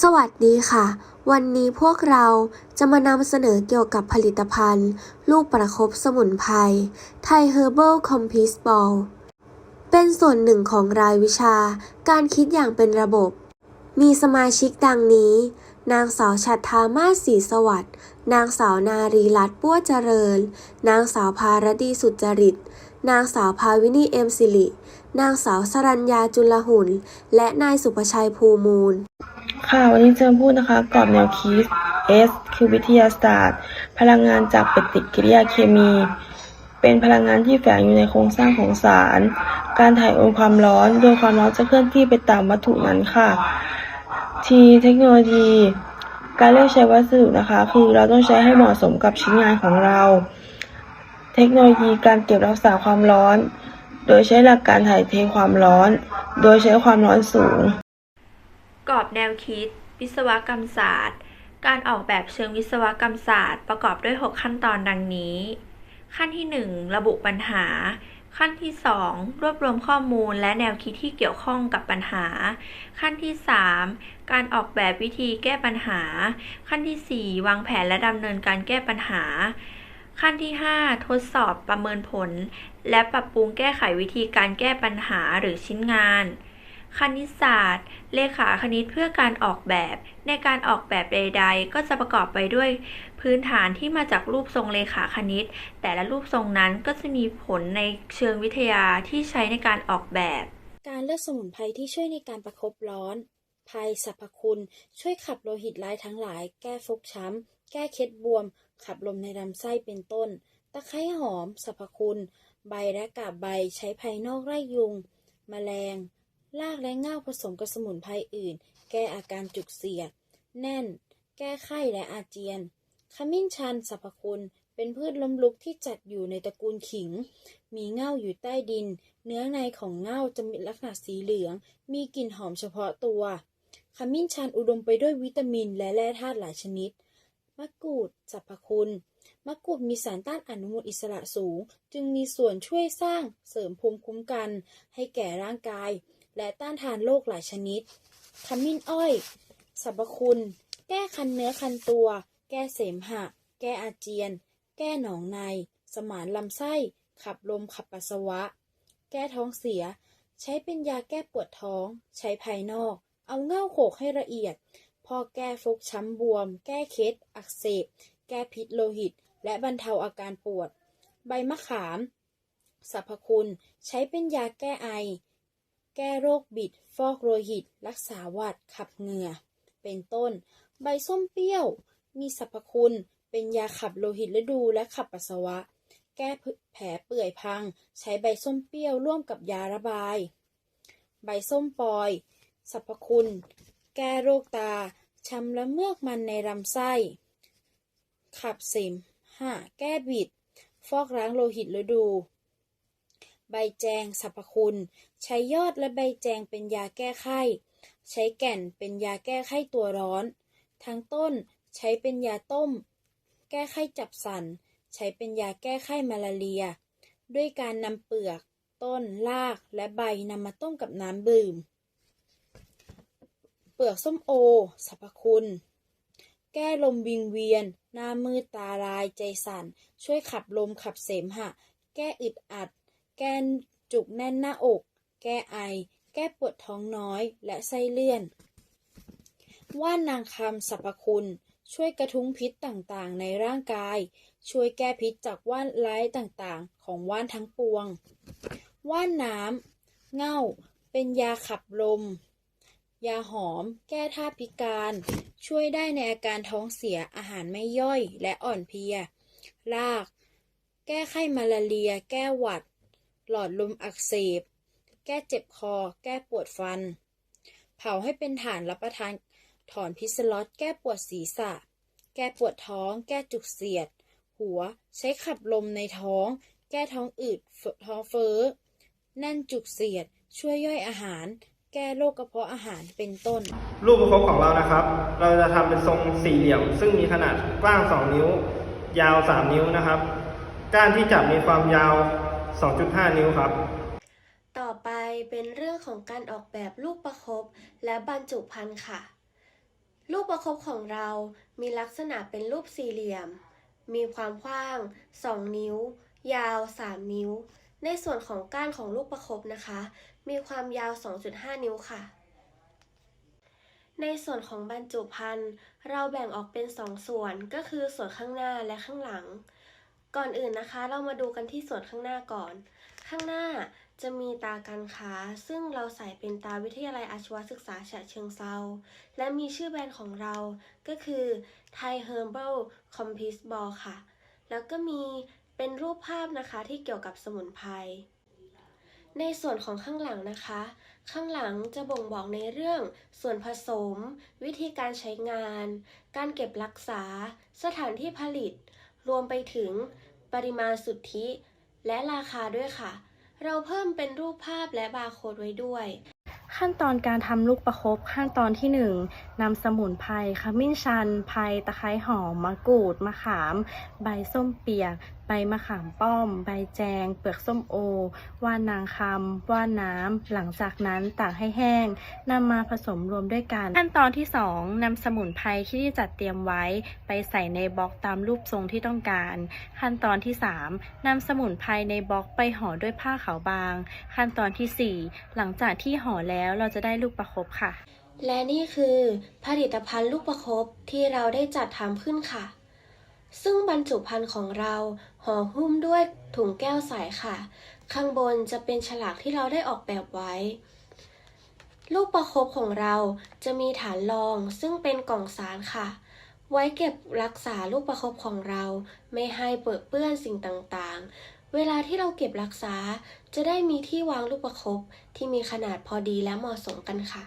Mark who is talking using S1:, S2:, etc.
S1: สวัสดีค่ะ วันนี้พวกเราจะมานำเสนอเกี่ยวกับผลิตภัณฑ์ ลูกประคบสมุนไพรไทยเฮอร์เบิลคอมพิสบอลเป็นส่วนหนึ่งของรายวิชา การคิดอย่างเป็นระบบ มีสมาชิกดังนี้ นางสาวฉัตรธามาศศรีสวัสดิ์นางสาวนารีรัตน์ปั้วเจริญ นางสาวภารดีสุจริต นางสาวภาวินีเอ็มสิริ นางสาวสรัญญาจุลหุน และนายสุภชัยภูมูล
S2: ค่ะวันนี้จะพูดนะคะกรอบแนวคิด S คือวิทยาศาสตร์ พลังงานจากปฏิกิริยาเคมี เป็นพลังงานที่แฝงอยู่ในโครงสร้างของสาร การถ่ายโอนความร้อนโดยความร้อนจะเคลื่อนที่ไปตามวัตถุนั้นค่ะ T เทคโนโลยี การเลือกใช้วัสดุนะคะ คือเราต้องใช้ให้เหมาะสมกับชิ้นงานของเรา เทคโนโลยีการเก็บรักษาความร้อน โดยใช้หลักการถ่ายเทความร้อน โดยใช้ความร้อนสูง
S3: กรอบแนวคิด วิศวกรรมศาสตร์ การออกแบบเชิงวิศวกรรมศาสตร์ ประกอบด้วย 6 ขั้นตอนดังนี้ ขั้นที่ 1 ระบุปัญหา ขั้นที่ 2 รวบรวมข้อมูลและแนวคิดที่เกี่ยวข้องกับปัญหา ขั้นที่ 3 การออกแบบวิธีแก้ปัญหา ขั้นที่ 4 วางแผนและดำเนินการแก้ปัญหาขั้นที่ 5 ทดสอบประเมินผล และปรับปรุงแก้ไขวิธีการแก้ปัญหาหรือชิ้นงาน คณิตศาสตร์ เลขาคณิตเพื่อการออกแบบ ในการออกแบบใด ๆ ก็จะประกอบไปด้วย พื้นฐานที่มาจากรูปทรงเลขาคณิต แต่ละรูปทรงนั้นก็จะมีผลในเชิงวิทยาที่ใช้ในการออกแบบ
S4: การเลือกสมุนไพรที่ช่วยในการประคบร้อนภัยสรรพคุณ ช่วยขับโลหิตร้ายทั้งหลาย แก้ฟกช้ำ แก้เคล็ดบวม ขับลมในลำไส้เป็นต้น ตะไคร้หอมสรรพคุณ ใบและกาบใบใช้ภายนอกไล่ยุง แมลง รากและเง่าผสมกับสมุนไพรอื่น แก้อาการจุกเสียด แน่น แก้ไข้และอาเจียน ขมิ้นชันสรรพคุณ เป็นพืชล้มลุกที่จัดอยู่ในตระกูลขิง มีเง่าอยู่ใต้ดิน เนื้อในของเง่าจะมีลักษณะสีเหลือง มีกลิ่นหอมเฉพาะตัว ขมิ้นชันอุดมไปด้วยวิตามินและแร่ธาตุหลายชนิด มะกรูดสรรพคุณ มะกรูดมีสารต้านอนุมูลอิสระสูง จึงมีส่วนช่วยสร้างเสริมภูมิคุ้มกัน ให้แก่ร่างกาย และต้านทานโรคหลายชนิด ขมิ้นอ้อยสรรพคุณ แก้คันเนื้อคันตัว แก้เสมหะ แก้อาเจียน แก้หนองใน สมานลำไส้ ขับลมขับปัสสาวะ แก้ท้องเสีย ใช้เป็นยาแก้ปวดท้อง ใช้ภายนอก เอาเง่าโขกให้ละเอียด พอแก้ฟกช้ำบวม แก้เคล็ดอักเสบ แก้พิษโลหิต และบรรเทาอาการปวด ใบมะขามสรรพคุณ ใช้เป็นยาแก้ไอ แก้โรคบิด ฟอกโลหิต รักษาหวัด ขับเหงื่อ เป็นต้น ใบส้มเปรี้ยว มีสรรพคุณ เป็นยาขับโลหิตฤดูและขับปัสสาวะ แก้แผลเปื่อยพัง ใช้ใบส้มเปรี้ยวร่วมกับยาระบาย ใบส้มปอย สรรพคุณ แก้โรคตาช้ำและเมือกมันในลำไส้ ขับเสมหะแก้บิด ฟอกล้างโลหิตฤดู ใบแจงสรรพคุณ ใช้ยอดและใบแจงเป็นยาแก้ไข้ ใช้แก่นเป็นยาแก้ไข้ตัวร้อน ทั้งต้นใช้เป็นยาต้ม แก้ไข้จับสัน ใช้เป็นยาแก้ไข้มาลาเรีย ด้วยการนำเปลือก ต้นรากและใบนำมาต้มกับน้ำดื่ม เปลือกส้มโอสรรพคุณ แก้ลมวิงเวียน หน้ามืดตาลายใจสั่น ช่วยขับลมขับเสมหะ แก้อึดอัด แก้จุกแน่นหน้าอก แก้ไอ แก้ปวดท้องน้อย และไส้เลื่อน ว่านนางคำสรรพคุณ ช่วยกระทุ้งพิษต่างๆ ในร่างกาย ช่วยแก้พิษจากว่านร้ายต่างๆ ของว่านทั้งปวง ว่านน้ำเง่า เป็นยาขับลม ยาหอม แก้ท่าพิการ ช่วยได้ในอาการท้องเสีย อาหารไม่ย่อย และอ่อนเพลีย ราก แก้ไข้มาลาเรีย แก้หวัด หลอดลมอักเสบ แก้เจ็บคอ แก้ปวดฟัน เผาให้เป็นฐานรับประทาน ถอนพิษล็อต แก้ปวดศีรษะ แก้ปวดท้อง แก้จุกเสียด หัว ใช้ขับลมในท้อง แก้ท้องอืด ท้องเฟ้อ แน่นจุกเสียด ช่วยย่อยอาหาร แก้โรคกระเพาะอาหารเป็นต้น
S5: รูปประคบของเรานะครับ เราจะทำเป็นทรงสี่เหลี่ยม ซึ่งมีขนาดกว้าง 2 นิ้ว ยาว 3 นิ้วนะครับ ก้านที่จับมีความยาว 2.5 นิ้วครับ
S1: ต่อไปเป็นเรื่องของการออกแบบลูกประคบและบรรจุภัณฑ์ค่ะ ลูกประคบของเรามีลักษณะเป็นรูปสี่เหลี่ยม มีความกว้าง 2 นิ้ว ยาว 3 นิ้ว ในส่วนของก้านของลูกประคบนะคะ มีความยาว 2.5 นิ้วค่ะในส่วนของบรรจุภัณฑ์เราแบ่งออกเป็น 2ส่วนก็คือส่วนข้างหน้าและข้างหลัง ก่อนอื่นนะคะ เรามาดูกันที่ส่วนข้างหน้าก่อน ข้างหน้าจะมีตาการค้า ซึ่งเราใส่เป็นตาวิทยาลัยอาชีวศึกษาฉะเชิงเซาและมีชื่อแบรนด์ของเราก็คือ Thai Herbal Compost Ball ค่ะ แล้วก็มีเป็นรูปภาพนะคะที่เกี่ยวกับสมุนไพรในส่วนของข้างหลังนะคะ ข้างหลังจะบ่งบอกในเรื่องส่วนผสม วิธีการใช้งาน การเก็บรักษา สถานที่ผลิต รวมไปถึงปริมาณสุทธิและราคาด้วยค่ะ เราเพิ่มเป็นรูปภาพและบาร์โค้ดไว้ด้วย
S2: ขั้นตอนการทำลูกประคบขั้นตอนที่1นำสมุนไพรขมิ้นชันไพรตะไคร้หอมมะกรูด มะขาม ใบส้มเปียก มะขามป้อม ใบแจง เปลือกส้มโอ ว่านนางคำว่านน้ำ หลังจากนั้นตากให้แห้งนำมาผสมรวมด้วยกัน ขั้นตอนที่ 2นำสมุนไพรที่จัดเตรียมไว้ ไปใส่ในบล็อกตามรูปทรงที่ต้องการ ขั้นตอนที่ 3นำสมุนไพรในบล็อกไปห่อด้วยผ้าขาวบาง ขั้นตอนทีสี่ 4 หลังจากที่ห่อแล้วเราจะได้ลูกประคบค่ะ
S1: และนี่คือผลิตภัณฑ์ลูกประคบที่เราได้จัดทำขึ้นค่ะ ซึ่งบรรจุภัณฑ์ของเราห่อหุ้มด้วยถุงแก้วใสค่ะ ข้างบนจะเป็นฉลากที่เราได้ออกแบบไว้ ลูกประคบของเราจะมีฐานรองซึ่งเป็นกล่องสารค่ะ ไว้เก็บรักษาลูกประคบของเรา ไม่ให้เปื้อนเปื้อนสิ่งต่างๆ เวลาที่เราเก็บรักษาจะได้มีที่วางลูกประคบที่มีขนาดพอดีและเหมาะสมกันค่ะ